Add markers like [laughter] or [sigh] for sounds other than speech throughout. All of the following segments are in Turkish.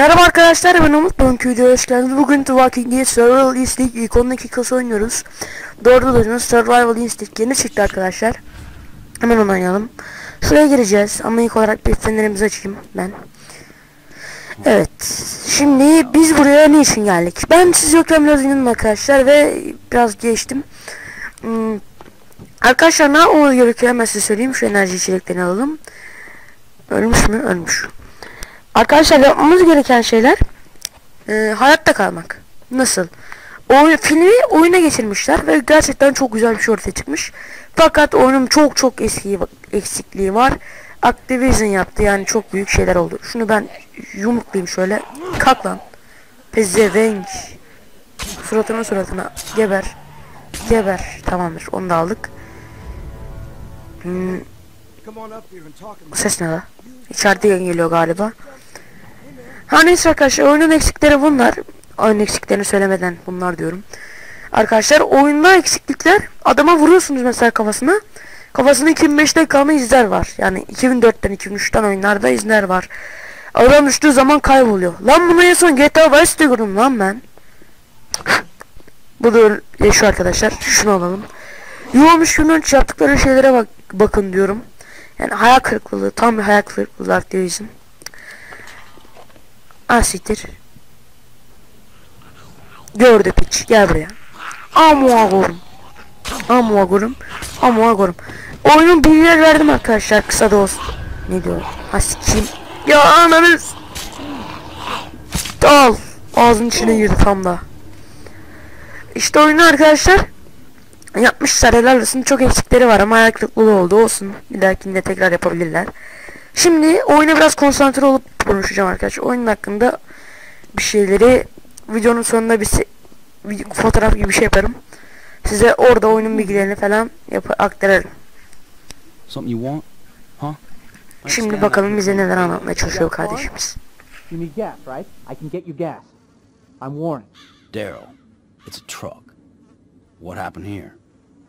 Merhaba arkadaşlar ben Umut videoya hoş geldiniz. Bugün The Walking Dead Survival Instinct ilk 10 dakikası oynuyoruz. Doğru duydunuz Survival Instinct yeni çıktı arkadaşlar. Hemen oynayalım. Şuraya gireceğiz ama ilk olarak bir fenerimizi açayım ben. Evet şimdi biz buraya ne için geldik? Ben siz yokken biraz inanın arkadaşlar ve biraz geçtim. Hmm, arkadaşlar ne yapmamız gerekiyor hemen size söyleyeyim. Şu enerji içeceklerini alalım. Ölmüş mü? Ölmüş. Arkadaşlar yapmamız gereken şeyler e, hayatta kalmak. Nasıl? Oyun, filmi oyuna geçirmişler ve gerçekten çok güzel bir şey ortaya çıkmış. Fakat oyunun çok çok eski eksikliği var. Activision yaptı yani çok büyük şeyler oldu. Şunu ben yumruklayayım şöyle. Kalk lan. Pezevenk. Suratına suratına. Geber. Geber. Tamamdır. Onu da aldık. Hmm, ses ne la? İçeriden geliyor galiba. Ha neyse arkadaşlar oyunun eksikleri bunlar. Oyun eksiklerini söylemeden bunlar diyorum. Arkadaşlar oyunda eksiklikler adama vuruyorsunuz mesela kafasına. Kafasında 2005'te kalma izler var. Yani 2004'ten 2003'ten oyunlarda izler var. Adam düştüğü zaman kayboluyor. Lan bunu en son GTA Vice'de gördüm lan ben. Bu da şu arkadaşlar. Şunu alalım. Yuvamış gününç yaptıkları şeylere bak bakın diyorum. Yani hayal kırıklığı. Tam bir hayal kırıklığı Activision. Asitir. Gördü piç. Gel buraya. Amuagorum. Amuagorum. Amuagorum. Oyunun bilgiler verdim arkadaşlar. Kısa da olsun. Ne diyor? Asikim. Ya ananız. Al. Ağzın içine girdi tam da. İşte oyunu arkadaşlar yapmışlar helal olsun çok eksikleri var ama ayak kırıklığı oldu olsun bir dahakinde tekrar yapabilirler şimdi oyuna biraz konsantre olup konuşacağım arkadaşlar oyunun hakkında bir şeyleri videonun sonunda bir fotoğraf gibi bir şey yaparım size orada oyunun bilgilerini falan yap aktarırım şimdi bakalım bize neler anlatmaya çalışıyor kardeşimiz You need gas, right? I can get you gas. I'm Warren. Daryl, it's a truck. What happened here?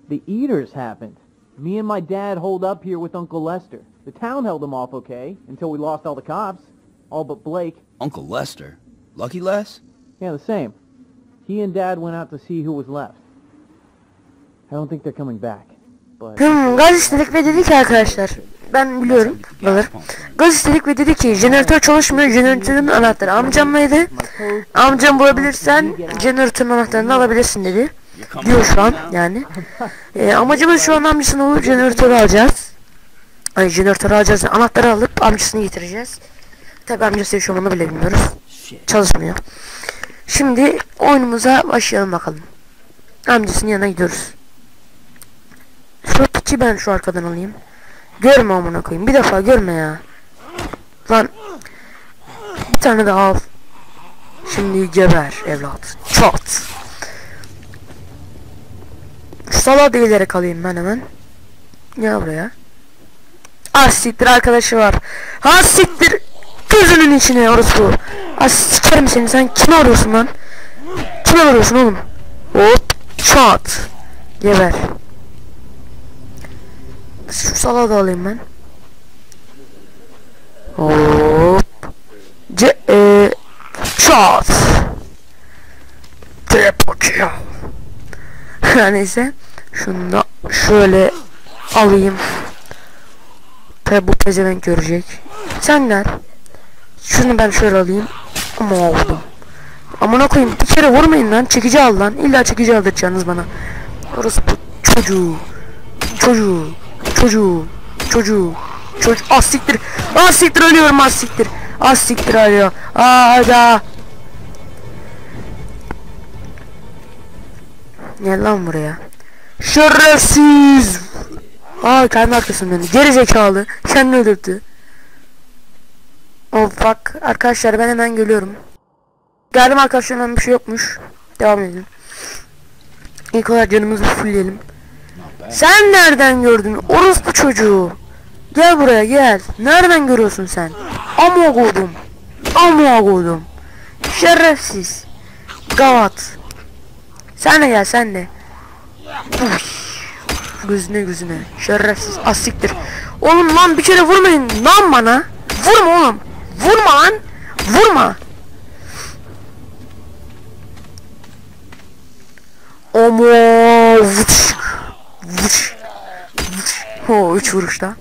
The Eaters happened. Me and my dad holed up here with Uncle Lester. The town held him off okay, until we lost all the cops. All but Blake. Uncle Lester? Lucky Les? Yeah, the same. He and Dad went out to see who was left. I don't think they're coming back. But... Hmm, gaz istedik ve dedi ki arkadaşlar ben biliyorum alır. Gaz istedik ve dedi ki jeneratör çalışmıyor jeneratörün anahtarı amcamlaydı. Amcam bulabilirsen jeneratörün anahtarını alabilirsin dedi. Diyor şu an yani. E, amacımız şu an amcasını bulup jeneratörü alacağız. Ay jeneratörü alacağız. Anahtarı alıp amcasını getireceğiz. Tabi amcası yaşıyor onu bile bilmiyoruz. Çalışmıyor. Şimdi oyunumuza başlayalım bakalım. Amcasının yanına gidiyoruz. Şu piçi ben şu arkadan alayım. Görme amına koyayım. Bir defa görme ya. Lan. Bir tane daha al. Şimdi geber evlat. Çat. Şu salağa değilerek alayım ben hemen. Gel buraya. Ah siktir arkadaşı var. Ha siktir. Gözünün içine orası. Ah sikerim seni sen kime arıyorsun lan? Kime arıyorsun oğlum? Hop çat. Geber. Şu salağı da alayım ben. Hop. Ce e çat. Kill. [laughs] Neyse. Şunu da şöyle alayım. Tabi bu pezevenk görecek. Sen gel. Şunu ben şöyle alayım. Ama oldu. Amına koyayım bir kere vurmayın lan. Çekici al lan. İlla çekici aldıracaksınız bana. Orası bu çocuğu. Çocuğu. Çocuğu. Çocuğu. Çocuk. Az siktir. Az siktir ölüyorum az siktir. Az siktir ölüyor. Aa Gel lan buraya. Şerefsiz. Aa kendi arkasından geri zekalı. Kendini öldürdü. Oh bak arkadaşlar ben hemen geliyorum. Geldim arkadaşlar hemen bir şey yokmuş. Devam edelim. İlk olarak canımızı fullleyelim. Sen nereden gördün? Orospu çocuğu. Gel buraya gel. Nereden görüyorsun sen? Amok oldum. Amok oldum. Şerefsiz. Gavat. Sen de gel sen de. Uş. Gözüne gözüne. Şerefsiz asiktir. Oğlum lan bir kere vurmayın lan bana. Vurma oğlum. Vurma lan. Vurma. Omo. Vuş. Vuş. Vuş. Ho üç vuruşta.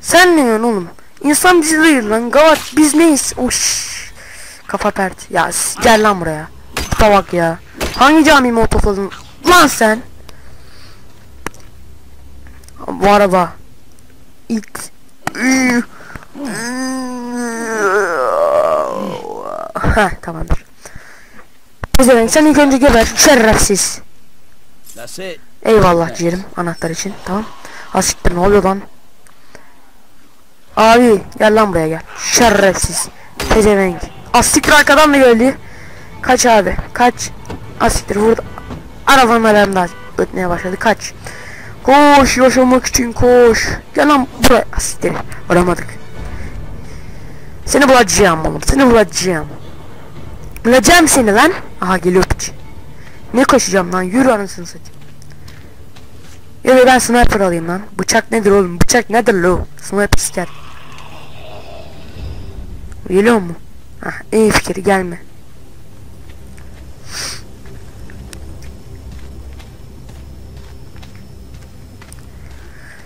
Sen ne diyorsun oğlum? İnsan bizi değil lan. Gavat biz neyiz? Oş. Kafa pert. Ya gel lan buraya. Kuta ya. Hangi camimi otopladın? Lan sen. Bu araba. İlk Heh tamamdır. Pezevenk sen ilk önce geber. Şerefsiz. Eyvallah diyelim anahtar için. Tamam. Asiktir ne oluyor lan? Abi gel lan buraya gel. Şerefsiz. Pezevenk. Asiktir arkadan da geldi. Kaç abi. Kaç. Asiktir vurdu. Arabanın alarmı ötmeye başladı. Kaç. Koş yaşamak için koş. Gel lan buraya. Asiktir. Varamadık. Seni bulacağım oğlum. Seni bulacağım. Bulacağım seni lan. Aha geliyor piç. Ne koşacağım lan? Yürü anasını satayım. Ya da ben sniper alayım lan. Bıçak nedir oğlum? Bıçak nedir lo? Sniper ister. Geliyor mu? Hah iyi fikir gelme.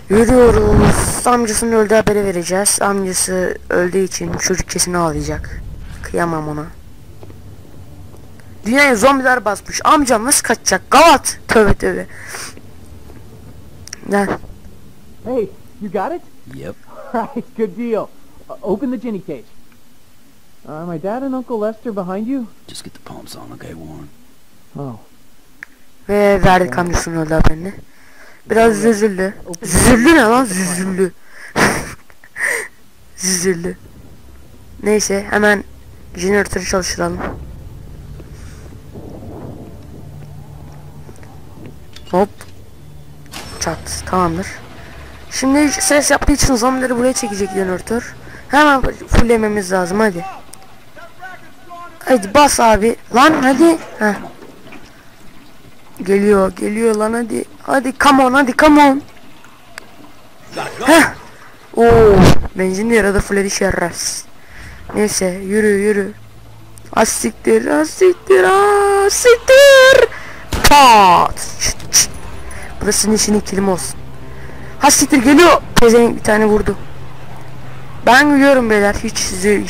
Yürüyoruz. Amcasının öldüğü haberi vereceğiz. Amcası öldüğü için çocuk kesin ağlayacak. Kıyamam ona. Dünyaya zombiler basmış. Amcam nasıl kaçacak? Gavat. Tövbe tövbe. Gel. Hey, you got it? Yep. [laughs] Right, good deal. Uh, open the ginny cage. Are my dad and Uncle Lester behind you? Just get the pumps on, okay, Warren? Oh. Ve verdik amcasının öldüğü haberini. Biraz üzüldü. Züllü ne lan? Züllü. [laughs] Züllü. Neyse hemen jeneratörü çalıştıralım. Hop. Çat. Tamamdır. Şimdi ses yaptığı için zombileri buraya çekecek jeneratör. Hemen fullememiz lazım hadi. Hadi bas abi. Lan hadi. Heh. Geliyor, geliyor lan hadi. Hadi come on, hadi come on. Heh. Oo, benzin de yarada fulledi şerrez. Neyse, yürü yürü. Asiktir, asiktir, asiktir. Pat. Çıt, çıt. Bu da sizin işin kelime olsun. Hastiktir geliyor. Pezevenk bir tane vurdu. Ben gülüyorum beyler. Hiç sizi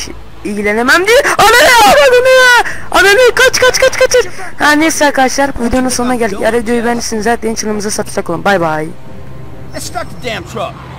ilgilenemem diye. Ananı ananı ananı kaç kaç kaç kaç. Ha neyse arkadaşlar bu videonun sonuna geldik. Eğer videoyu beğendiyseniz zaten kanalımıza subscribe olun. Bay bay. Let's start the damn truck.